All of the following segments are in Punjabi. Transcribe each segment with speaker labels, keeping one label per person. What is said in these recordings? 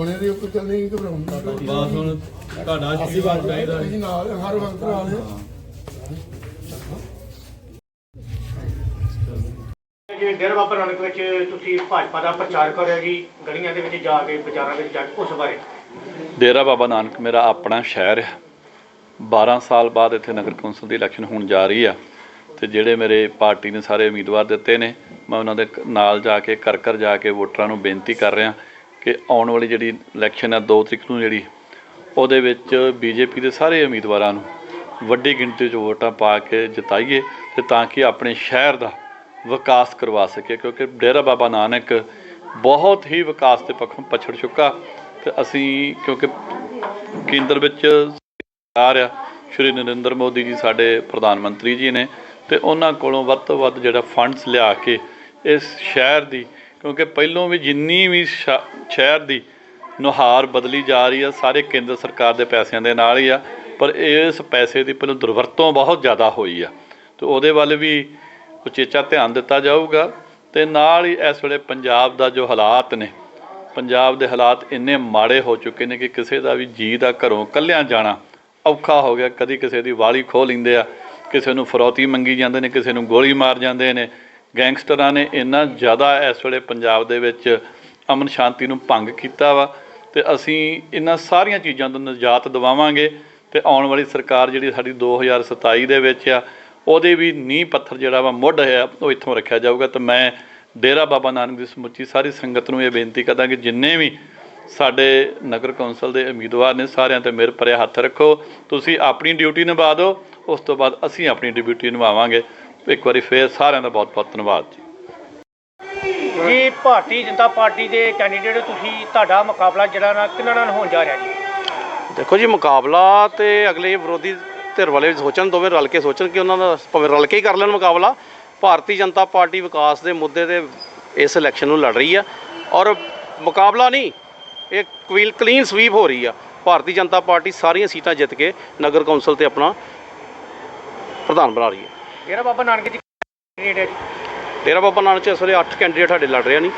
Speaker 1: ਬਣੇ ਦੇ ਉੱਪਰ ਚੱਲਣੇ ਨਹੀਂ ਘਬਰਾਉਣਾ
Speaker 2: ਬਸ ਹੁਣ ਤੁਹਾਡਾ ਆਸ਼ੀਰਵਾਦ ਚਾਹੀਦਾ
Speaker 1: ਅਸੀਂ ਨਾਲ ਹਰ ਵਕਤ ਨਾਲ ਹਾਂ।
Speaker 3: ਜੀ ਡੇਰਾ ਬਾਬਾ ਨਾਨਕ ਵਿੱਚ ਤੁਸੀਂ ਭਾਜਪਾ ਦਾ ਪ੍ਰਚਾਰ ਕਰ ਰਹੇ ਜੀ ਗਲੀਆਂ ਦੇ ਵਿੱਚ ਜਾ ਕੇ ਬਾਜ਼ਾਰਾਂ ਵਿੱਚ ਜਾ ਕੇ ਉਸ ਬਾਰੇ।
Speaker 4: ਡੇਰਾ ਬਾਬਾ ਨਾਨਕ ਮੇਰਾ ਆਪਣਾ ਸ਼ਹਿਰ ਹੈ। 12 ਸਾਲ ਬਾਅਦ ਇੱਥੇ ਨਗਰ ਕੌਂਸਲ ਦੀ ਇਲੈਕਸ਼ਨ ਹੋਣ ਜਾ ਰਹੀ ਆ। ਤੇ ਜਿਹੜੇ ਮੇਰੇ ਪਾਰਟੀ ਨੇ ਸਾਰੇ ਉਮੀਦਵਾਰ ਦਿੱਤੇ ਨੇ ਮੈਂ ਉਹਨਾਂ ਦੇ ਕ- ਨਾਲ ਜਾ ਕੇ ਕਰ ਕਰ ਜਾ ਕੇ ਵੋਟਰਾਂ ਨੂੰ ਬੇਨਤੀ ਕਰ ਰਿਹਾ। ਕਿ ਆਉਣ ਵਾਲੀ ਜਿਹੜੀ ਇਲੈਕਸ਼ਨ ਹੈ 2 ਤਰੀਕ ਨੂੰ ਜਿਹੜੀ, ਉਹਦੇ ਵਿੱਚ ਬੀਜੇਪੀ ਦੇ ਸਾਰੇ ਉਮੀਦਵਾਰਾਂ ਨੂੰ ਵੱਡੀ ਗਿਣਤੀ 'ਚ ਵੋਟਾਂ ਪਾ ਕੇ ਜਿਤਾਈਏ ਤੇ ਤਾਂ ਕਿ ਆਪਣੇ ਸ਼ਹਿਰ ਦਾ ਵਿਕਾਸ ਕਰਵਾ ਸਕੇ ਕਿਉਂਕਿ ਡੇਰਾ ਬਾਬਾ ਨਾਨਕ ਬਹੁਤ ਹੀ ਵਿਕਾਸ ਦੇ ਪੱਖੋਂ ਪਛੜ ਚੁੱਕਾ ਤੇ ਅਸੀਂ, ਕਿਉਂਕਿ ਕੇਂਦਰ ਵਿੱਚ ਸਰਕਾਰ ਆ, ਸ਼੍ਰੀ ਨਰਿੰਦਰ ਮੋਦੀ ਜੀ ਸਾਡੇ ਪ੍ਰਧਾਨ ਮੰਤਰੀ ਜੀ ਨੇ ਤੇ ਉਹਨਾਂ ਕੋਲੋਂ ਵੱਧ ਤੋਂ ਵੱਧ ਜਿਹੜਾ ਫੰਡਸ ਲਿਆ ਕੇ ਇਸ ਸ਼ਹਿਰ ਦੀ ਕਿਉਂਕਿ ਪਹਿਲੋਂ ਵੀ ਜਿੰਨੀ ਵੀ ਸ਼ਹਿਰ ਦੀ ਨੁਹਾਰ ਬਦਲੀ ਜਾ ਰਹੀ ਆ, ਸਾਰੇ ਕੇਂਦਰ ਸਰਕਾਰ ਦੇ ਪੈਸਿਆਂ ਦੇ ਨਾਲ ਹੀ ਆ, ਪਰ ਇਸ ਪੈਸੇ ਦੀ ਪਹਿਲਾਂ ਦੁਰਵਰਤੋਂ ਬਹੁਤ ਜ਼ਿਆਦਾ ਹੋਈ ਆ। ਤੇ ਉਹਦੇ ਵੱਲ ਵੀ ਉਚੇਚਾ ਧਿਆਨ ਦਿੱਤਾ ਜਾਊਗਾ ਤੇ ਨਾਲ ਹੀ ਇਸ ਵੇਲੇ ਪੰਜਾਬ ਦਾ ਜੋ ਹਾਲਾਤ ਨੇ, ਪੰਜਾਬ ਦੇ ਹਾਲਾਤ ਇੰਨੇ ਮਾੜੇ ਹੋ ਚੁੱਕੇ ਨੇ ਕਿ ਕਿਸੇ ਦਾ ਵੀ ਜੀ ਦਾ ਘਰੋਂ ਕੱਲਿਆਂ ਜਾਣਾ ਔਖਾ ਹੋ ਗਿਆ। ਕਦੀ ਕਿਸੇ ਦੀ ਵਾਲੀ ਖੋਹ ਲੈਂਦੇ ਆ, ਕਿਸੇ ਨੂੰ ਫਰੌਤੀ ਮੰਗੀ ਜਾਂਦੇ ਨੇ, ਕਿਸੇ ਨੂੰ ਗੋਲੀ ਮਾਰ ਜਾਂਦੇ ਨੇ ਗੈਂਗਸਟਰਾਂ ਨੇ ਇੰਨਾ ਜ਼ਿਆਦਾ ਇਸ ਵੇਲੇ ਪੰਜਾਬ ਦੇ ਵਿੱਚ ਅਮਨ ਸ਼ਾਂਤੀ ਨੂੰ ਭੰਗ ਕੀਤਾ ਵਾ ਤੇ ਅਸੀਂ ਇਹਨਾਂ ਸਾਰੀਆਂ ਚੀਜ਼ਾਂ ਤੋਂ ਨਿਜਾਤ ਦਿਵਾਵਾਂਗੇ ਤੇ ਆਉਣ ਵਾਲੀ ਸਰਕਾਰ ਜਿਹੜੀ ਸਾਡੀ 2027 ਦੇ ਵਿੱਚ ਆ, ਉਹਦੇ ਵੀ ਨੀਂਹ ਪੱਥਰ ਜਿਹੜਾ ਵਾ ਮੁੱਢ ਹੈ, ਉਹ ਇੱਥੋਂ ਰੱਖਿਆ ਜਾਊਗਾ ਤੇ ਮੈਂ ਡੇਰਾ ਬਾਬਾ ਨਾਨਕ ਦੀ ਸਮੁੱਚੀ ਸਾਰੀ ਸੰਗਤ ਨੂੰ ਇਹ ਬੇਨਤੀ ਕਰਦਾ ਕਿ ਜਿੰਨੇ ਵੀ ਸਾਡੇ ਨਗਰ ਕੌਂਸਲ ਦੇ ਉਮੀਦਵਾਰ ਨੇ ਸਾਰਿਆਂ ਤੇ ਮੇਰੇ ਭਰਿਆ ਹੱਥ ਰੱਖੋ, ਤੁਸੀਂ ਆਪਣੀ ਡਿਊਟੀ ਨਿਭਾ ਦਿਓ, ਉਸ ਤੋਂ ਬਾਅਦ ਅਸੀਂ ਆਪਣੀ ਡਿਊਟੀ ਨਿਭਾਵਾਂਗੇ। ਇੱਕ ਵਾਰੀ ਫੇਰ ਸਾਰਿਆਂ ਦਾ ਬਹੁਤ ਬਹੁਤ ਧੰਨਵਾਦ ਜੀ।
Speaker 3: ਜੀ ਭਾਰਤੀ ਜਨਤਾ ਪਾਰਟੀ ਦੇ ਕੈਂਡੀਡੇਟ ਤੁਸੀਂ ਤੁਹਾਡਾ ਮੁਕਾਬਲਾ ਜਿਹੜਾ ਨਾ ਕਿਹਨਾਂ ਨਾਲ ਹੋਣ ਜਾ ਰਿਹਾ ਜੀ?
Speaker 5: ਦੇਖੋ ਜੀ ਮੁਕਾਬਲਾ ਤੇ ਅਗਲੇ ਵਿਰੋਧੀ ਧਿਰ ਵਾਲੇ ਸੋਚਣ ਦੋਵੇਂ ਰਲ ਕੇ ਸੋਚਣ ਕਿ ਉਹਨਾਂ ਦਾ ਭਾਵੇਂ ਰਲ ਕੇ ਹੀ ਕਰ ਲੈਣ ਮੁਕਾਬਲਾ। ਭਾਰਤੀ ਜਨਤਾ ਪਾਰਟੀ ਵਿਕਾਸ ਦੇ ਮੁੱਦੇ ਤੇ ਇਸ ਇਲੈਕਸ਼ਨ ਨੂੰ ਲੜ ਰਹੀ ਆ ਔਰ ਮੁਕਾਬਲਾ ਨਹੀਂ ਇਹ ਕਵੀਲ ਕਲੀਨ ਸਵੀਪ ਹੋ ਰਹੀ ਆ। ਭਾਰਤੀ ਜਨਤਾ ਪਾਰਟੀ ਸਾਰੀਆਂ ਸੀਟਾਂ ਜਿੱਤ ਕੇ ਨਗਰ ਕੌਂਸਲ ਤੇ ਆਪਣਾ ਪ੍ਰਧਾਨ ਬਣਾ ਰਹੀ ਹੈ।
Speaker 3: ਡੇਰਾ ਬਾਬਾ ਨਾਨਕ ਜੀ ਕੈਂਡੀਡੇਟ ਹੈ ਜੀ
Speaker 5: ਡੇਰਾ ਬਾਬਾ ਨਾਨਕ ਚ ਇਸ ਵੇਲੇ 8 ਕੈਂਡੀਡੇਟ ਸਾਡੇ ਲੜ ਰਹੇ ਨੇ।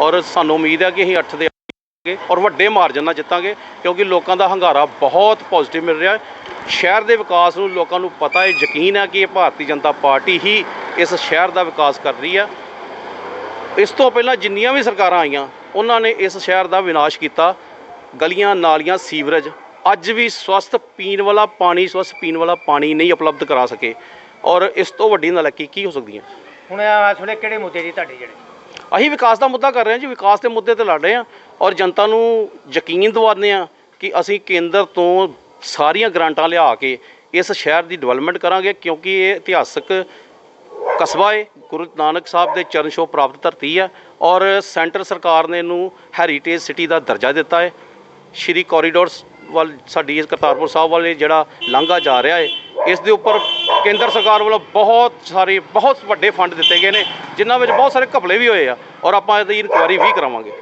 Speaker 5: ਔਰ ਸਾਨੂੰ ਉਮੀਦ ਹੈ ਕਿ ਅਸੀਂ 8 ਦੇ ਜਿੱਤਾਂਗੇ ਔਰ ਵੱਡੇ ਮਾਰਜਨ ਨਾਲ ਜਿੱਤਾਂਗੇ, ਕਿਉਂਕਿ ਲੋਕਾਂ ਦਾ ਹੰਗਾਰਾ ਬਹੁਤ ਪੋਜ਼ਿਟਿਵ ਮਿਲ ਰਿਹਾ ਹੈ। ਸ਼ਹਿਰ ਦੇ ਵਿਕਾਸ ਨੂੰ ਲੋਕਾਂ ਨੂੰ ਪਤਾ ਹੈ, ਯਕੀਨ ਹੈ ਕਿ ਇਹ ਭਾਰਤੀ ਜਨਤਾ ਪਾਰਟੀ ਹੀ ਇਸ ਸ਼ਹਿਰ ਦਾ ਵਿਕਾਸ ਕਰ ਰਹੀ ਹੈ। ਇਸ ਤੋਂ ਪਹਿਲਾਂ ਜਿੰਨੀਆਂ ਵੀ ਸਰਕਾਰਾਂ ਆਈਆਂ, ਉਹਨਾਂ ਨੇ ਇਸ ਸ਼ਹਿਰ ਦਾ ਵਿਨਾਸ਼ ਕੀਤਾ। ਗਲੀਆਂ, ਨਾਲੀਆਂ, ਸੀਵਰੇਜ, ਅੱਜ ਵੀ ਸਵਸਥ ਪੀਣ ਵਾਲਾ ਪਾਣੀ, ਸਵਸਥ ਪੀਣ ਵਾਲਾ ਪਾਣੀ ਨਹੀਂ ਉਪਲਬਧ ਕਰਾ ਸਕੇ। ਔਰ ਇਸ ਤੋਂ ਵੱਡੀ ਨਲਾਇਕੀ ਕੀ ਹੋ ਸਕਦੀ ਹੈ?
Speaker 3: ਹੁਣ ਇਸ ਵੇਲੇ ਕਿਹੜੇ ਮੁੱਦੇ ਜੀ ਤੁਹਾਡੇ ਜਿਹੜੇ?
Speaker 5: ਅਸੀਂ ਵਿਕਾਸ ਦਾ ਮੁੱਦਾ ਕਰ ਰਹੇ ਹਾਂ ਜੀ ਵਿਕਾਸ ਦੇ ਮੁੱਦੇ ਤੇ ਲੜ ਰਹੇ ਹਾਂ ਔਰ ਜਨਤਾ ਨੂੰ ਯਕੀਨ ਦਿਵਾਉਂਦੇ ਹਾਂ ਕਿ ਅਸੀਂ ਕੇਂਦਰ ਤੋਂ ਸਾਰੀਆਂ ਗ੍ਰਾਂਟਾਂ ਲਿਆ ਕੇ ਇਸ ਸ਼ਹਿਰ ਦੀ ਡਿਵੈਲਪਮੈਂਟ ਕਰਾਂਗੇ ਕਿਉਂਕਿ ਇਹ ਇਤਿਹਾਸਕ ਕਸਬਾ ਹੈ ਗੁਰੂ ਨਾਨਕ ਸਾਹਿਬ ਦੇ ਚਰਨ ਛੋਹ ਪ੍ਰਾਪਤ ਧਰਤੀ ਹੈ ਔਰ ਸੈਂਟਰ ਸਰਕਾਰ ਨੇ ਇਹਨੂੰ ਹੈਰੀਟੇਜ ਸਿਟੀ ਦਾ ਦਰਜਾ ਦਿੱਤਾ ਹੈ ਸ਼੍ਰੀ ਕੋਰੀਡੋਰਸ ਵੱਲ ਸਾਡੀ ਕਰਤਾਰਪੁਰ ਸਾਹਿਬ ਵਾਲੇ ਜਿਹੜਾ ਲਾਂਘਾ ਜਾ ਰਿਹਾ ਹੈ ਇਸ ਦੇ ਉੱਪਰ ਕੇਂਦਰ ਸਰਕਾਰ ਵੱਲੋਂ ਬਹੁਤ ਸਾਰੇ, ਬਹੁਤ ਵੱਡੇ ਫੰਡ ਦਿੱਤੇ ਗਏ ਨੇ, ਜਿਨ੍ਹਾਂ ਵਿੱਚ ਬਹੁਤ ਸਾਰੇ ਘਪਲੇ ਵੀ ਹੋਏ ਆ, ਔਰ ਆਪਾਂ ਇਹਦੀ ਇਨਕੁਆਇਰੀ ਵੀ ਕਰਾਵਾਂਗੇ।